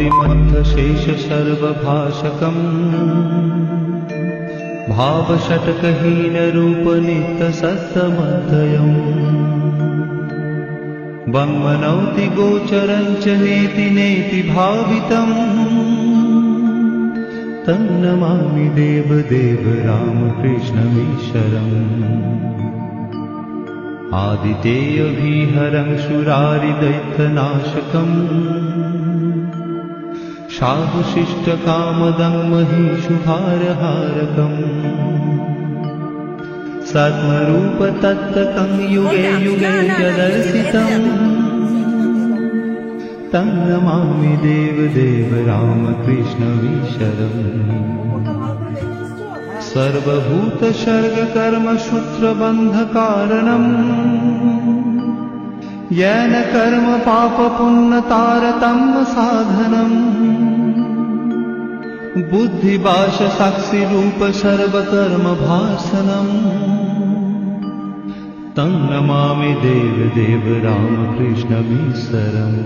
शेषर्वभाषकम् भावशटकहीनरूपनित्तसत्तमयम् वङ्मनौति नौति गोचरम् च नेति नेति भावितम् तन्न मामि देवदेव रामकृष्णमीश्वरम्। आदितेयविहरं शुरारिदैत्यनाशकम्। साधुशिष्टकामदं महिषुहारहारकम् सद्मरूपतत्तकं युगे युगे यदर्शितम् तं नमामि देवदेव रामकृष्णमीश्वरम् सर्वभूतसर्गकर्मसूत्रबन्धकारणम् येन कर्म पापपुण्यतारतम्य साधनम् बुद्धिभाषसाक्षिरूप तं नमामि देवदेव रामकृष्णमीश्वरम्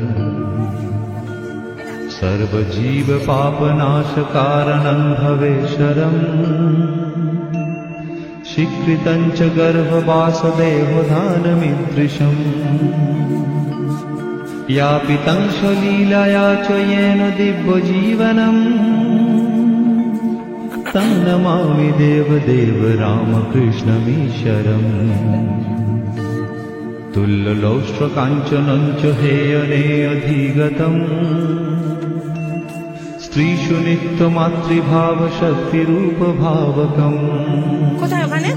सर्वजीवपापनाशकारणं भवेश्वरम्। स्वीकृतं च गर्भवासदेवधानमीदृशम् यापितं स्वलीलया च येन दिव्यजीवनम् तं नमामि देवदेव रामकृष्णमीश्वरम् तुल्यलौष्ट्रकाञ्चनं च हेयनेऽधिगतम् स्त्रीषु नित्यमातृभावशक्तिरूपभावकम् কোথায় ওখানে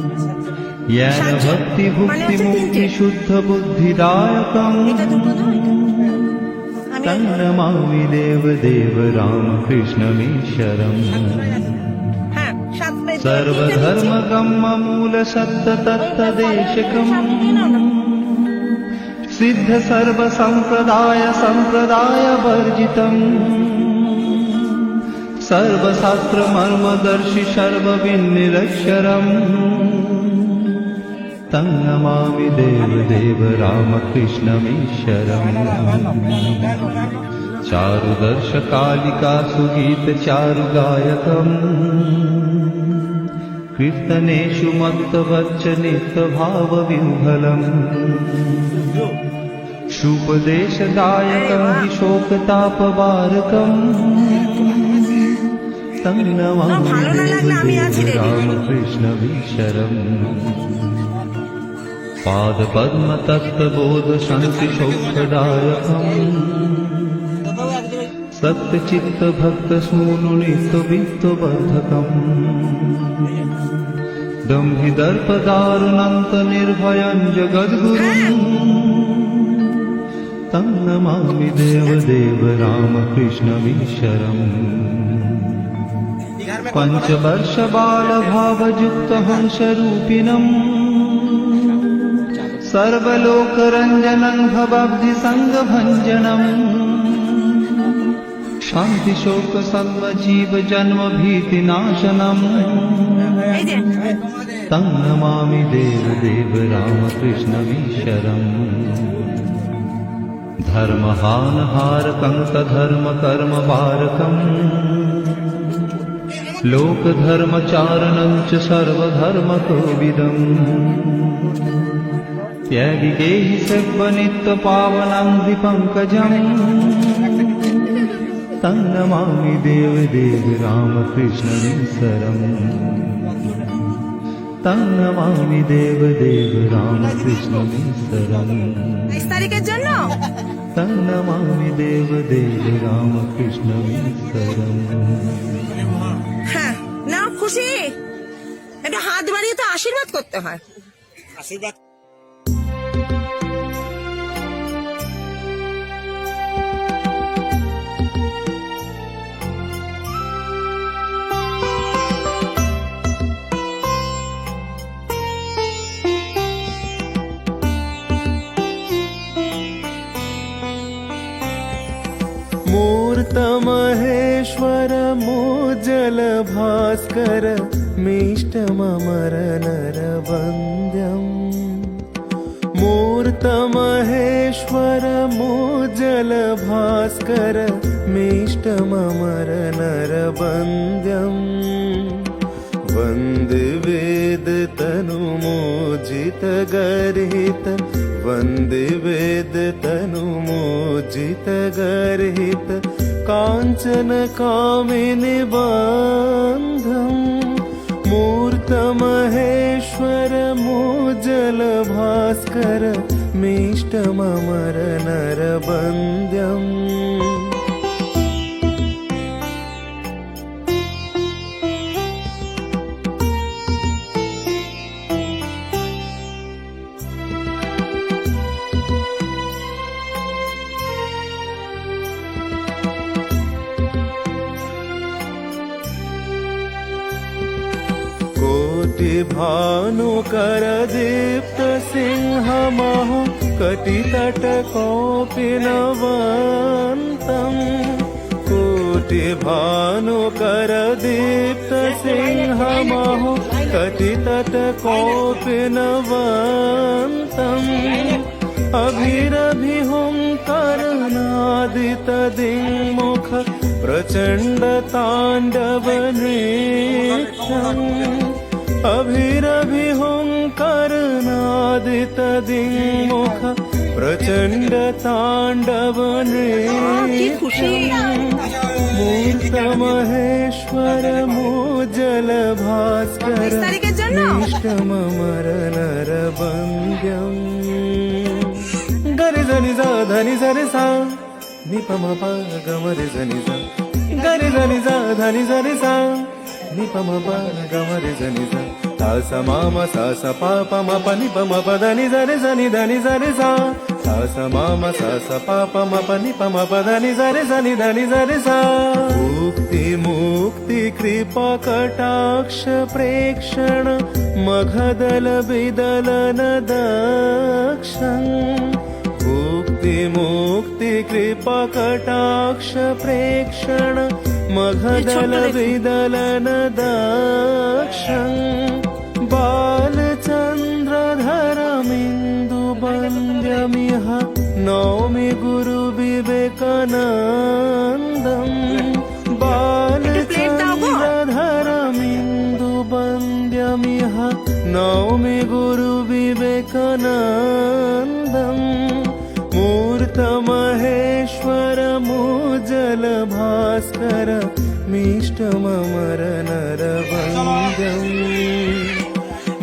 येन সাতজন। মানে হচ্ছে भक्तिभुक्तिमुक्ति তিনটে। शुद्धबुद्धिदायकम् এটা দুটো দাও এটা আমি तन्नमामि देवदेव रामकृष्णमीश्वरम् হ্যাঁ सर्वधर्मकर्म मूलसप्तत्तदेशकम् सिद्ध सर्वसम्प्रदाय सम्प्रदाय वर्जितम् सर्वशास्त्र मर्मदर्शि सर्वविन्निरक्षरम् तन्नमामि देवदेव रामकृष्णमीश्वरम् चारुदर्श कालिकासुगीतचारु गायतम् कीर्तनेषु मत्तवच्च नित्यभावविह्वलम् शुपदेशदायकं हि शोकतापवारकम् तं नमामि रामकृष्णवीशरम् पादपद्मतत्त्वबोधशान्तिशोकदायकम् सप्तचित्तभक्तस्मूनुनित्ववित्ववर्धकम् दंहि जगद्गुरुम् तं नमामि देवदेव रामकृष्णमीश्वरम् पञ्चवर्षबालभावयुक्तहंसरूपिणम्। सर्वलोकरञ्जनम् भवद्विसङ्गभञ्जनम् शान्तिशोकसर्वजीवजन्मभीतिनाशनम् तं नमामि देवदेव रामकृष्णमीश्वरम् धर्महानहारकं त लोकधर्मचारणं च सर्वधर्मकोविदम्। यदि सर्वनित्यपावनं विपङ्कजम् तं नमामि देवदेव रामकृष्णमीश्वरम् तं नमामि देवदेव रामकृष्णमीश्वरम् বাইশ তারিখের জন্য तं नमामि देवदेव रामकृष्णमीश्वरम् হ্যাঁ না খুশি এটা হাত বাড়িয়ে তো আশীর্বাদ করতে হয় আশীর্বাদ भास्कर मिष्टमर मूर्तमहेश्वर वन्द्यम् मूर्त महेश्वर मोजलभास्कर मिष्टमर नर वन्द्यम् वेद ञ्चनकामिनिबान्धम् मूर्तमहेश्वर मोजलभास्कर मेष्टमर नरबन्द्यम् करदीप्त सिंहमहु कटितटकोऽपि नवन्तम्। कोटिभानुकरदीप्त सिंहमहु कटितटकोऽपि नवन्तम्। अभिरभिहुङ्करनादितदिङ्मुख प्रचण्डताण्डवनृत्यम् अभिरभिहुङ्करनादितदिङ्मुख प्रचण्डताण्डवने मूर्तमहेश्वर मोजलभास्कर निष्कममरनरबन्द्यम् गरि धनि सा धनि सरि सा निपमपा गमरि धनि सा गरि धनि सा धनि सरि सा ी पमापा ग समा स पापमापनि पमापदा नि स पापमापनि पमापदा नि कटाक्ष प्रेक्षण मघदल मघदलिदलन दक्ष मुक्ति मुक्ति कृपा कटाक्ष प्रेक्षण మగదల విదలన దాక్షం బాలచంద్రధరమిందుబంద్యమిహ నౌమి గురు వివేకానందం బాలచంద్రధరమిందుబంద్యమిహ నౌమి గురు వివేకానంద नर मिष्टममरनरभञ्जं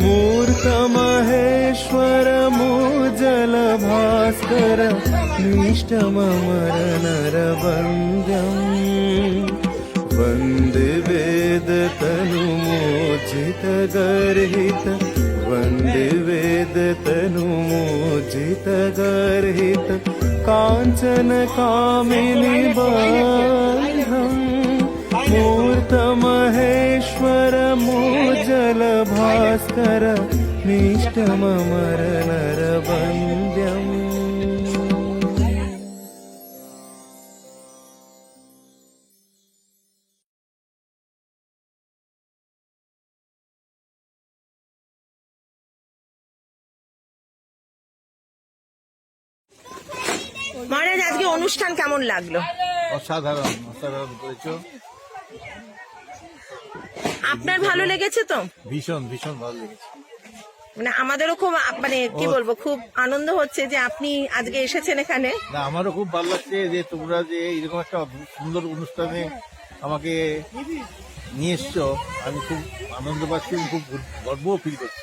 मूर्तमहेश्वर मूजलभास्कर मिष्टममरनरभञ्जम् वन्दे वेदतनुमोचितगर्हित वन्दे वेदतनुमोचितगर्हित काञ्चन कामिनि मूर्तमहेश्वर मोजल भास्कर निष्ठममर नरवन्द्यम् মহারাজ আজকে অনুষ্ঠান কেমন লাগলো অসাধারণ অসাধারণ করেছো আপনার ভালো লেগেছে তো? ভীষণ ভীষণ ভালো লেগেছে। মানে আমাদেরও খুব মানে কি বলব খুব আনন্দ হচ্ছে যে আপনি আজকে এসেছেন এখানে। না আমারও খুব ভালো লাগছে যে তোমরা যে এরকম একটা সুন্দর অনুষ্ঠানে আমাকে নিয়ে এসছো। আমি খুব আনন্দ পাচ্ছি খুব গর্ব ফিল করছি।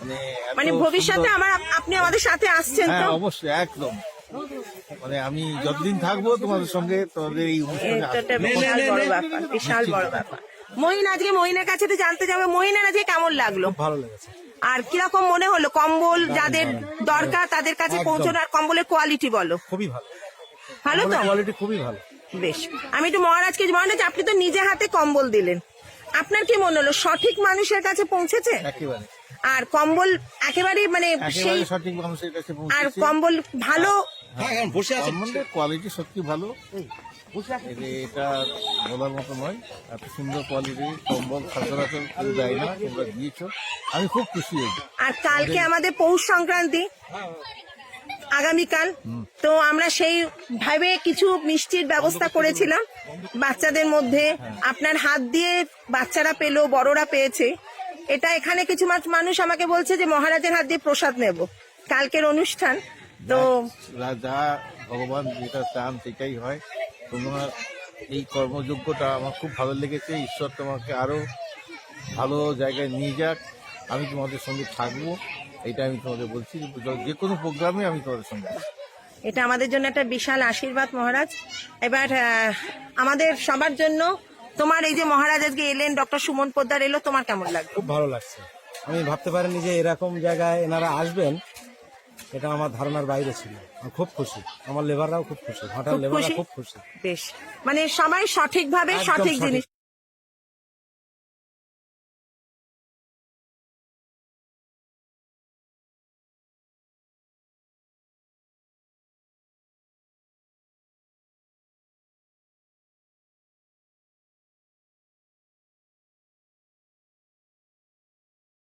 মানে মানে ভবিষ্যতে আমার আপনি আমাদের সাথে আসছেন তো? হ্যাঁ অবশ্যই একদম। মানে আমি যতদিন থাকব তোমাদের সঙ্গে তোমাদের এই অনুষ্ঠানে বিশাল বড় ব্যাপার। মহিন আজকে মহিনের কাছে তো জানতে যাবে মহিনের আজকে কেমন লাগল? ভালো লেগেছে। আর কীরকম মনে হলো? কম্বল যাদের দরকার তাদের কাছে একদম। পৌঁছানো আর কম্বলের কোয়ালিটি বলো। খুবই ভালো। ভালো তো? কোয়ালিটি খুবই ভালো। বেশ। আমি একটু মহারাজকে মহারাজ আপনি তো নিজে হাতে কম্বল দিলেন। আপনার কি মনে হলো? সঠিক মানুষের কাছে পৌঁছেছে? একেবারে। আর কম্বল একেবারেই মানে সেই সঠিক মানুষের কাছে আর কম্বল ভালো কম্বলের কোয়ালিটি সত্যি ভালো। এটা বলার মতো নয় এত সুন্দর কোয়ালিটি কম্বল সচরাচর কেউ দেয় না তোমরা দিয়েছ। আমি খুব খুশি হয়েছি। আর কালকে আমাদের পৌষ সংক্রান্তি আগামীকাল। তো আমরা সেই ভাবে কিছু মিষ্টির ব্যবস্থা করেছিলাম। বাচ্চাদের মধ্যে আপনার হাত দিয়ে বাচ্চারা পেল বড়রা পেয়েছে। এটা এখানে কিছু মানুষ আমাকে বলছে যে মহারাজের হাত দিয়ে প্রসাদ নেব। কালকের অনুষ্ঠান তো যা- যা ভগবান যেটা চান সেটাই হয়। তোমার এই কর্মযোগ্যটা আমার খুব ভালো লেগেছে। ঈশ্বর তোমাকে আরও ভালো জায়গায় নিয়ে যাক। আমি তোমাদের সঙ্গে থাকব। এটা আমি তোমাদের বলছি। যে কোনো প্রোগ্রামে আমি তোমাদের সঙ্গে এটা আমাদের জন্য একটা বিশাল আশীর্বাদ মহারাজ। এবার আমাদের সবার জন্য তোমার এই যে মহারাজ আজকে এলেন ডক্টর সুমন পোদ্দার এলো তোমার কেমন লাগল? খুব ভালো লাগছে। আমি ভাবতে পারিনি যে এরকম জায়গায় এনারা আসবেন। এটা আমার ধারণার বাইরে ছিল। আমি খুব খুশি। আমার লেবাররাও খুব খুশি। হঠাৎ খুব লেবাররা খুব খুশি। বেশ। মানে সবাই সঠিকভাবে সঠিক। জিনিস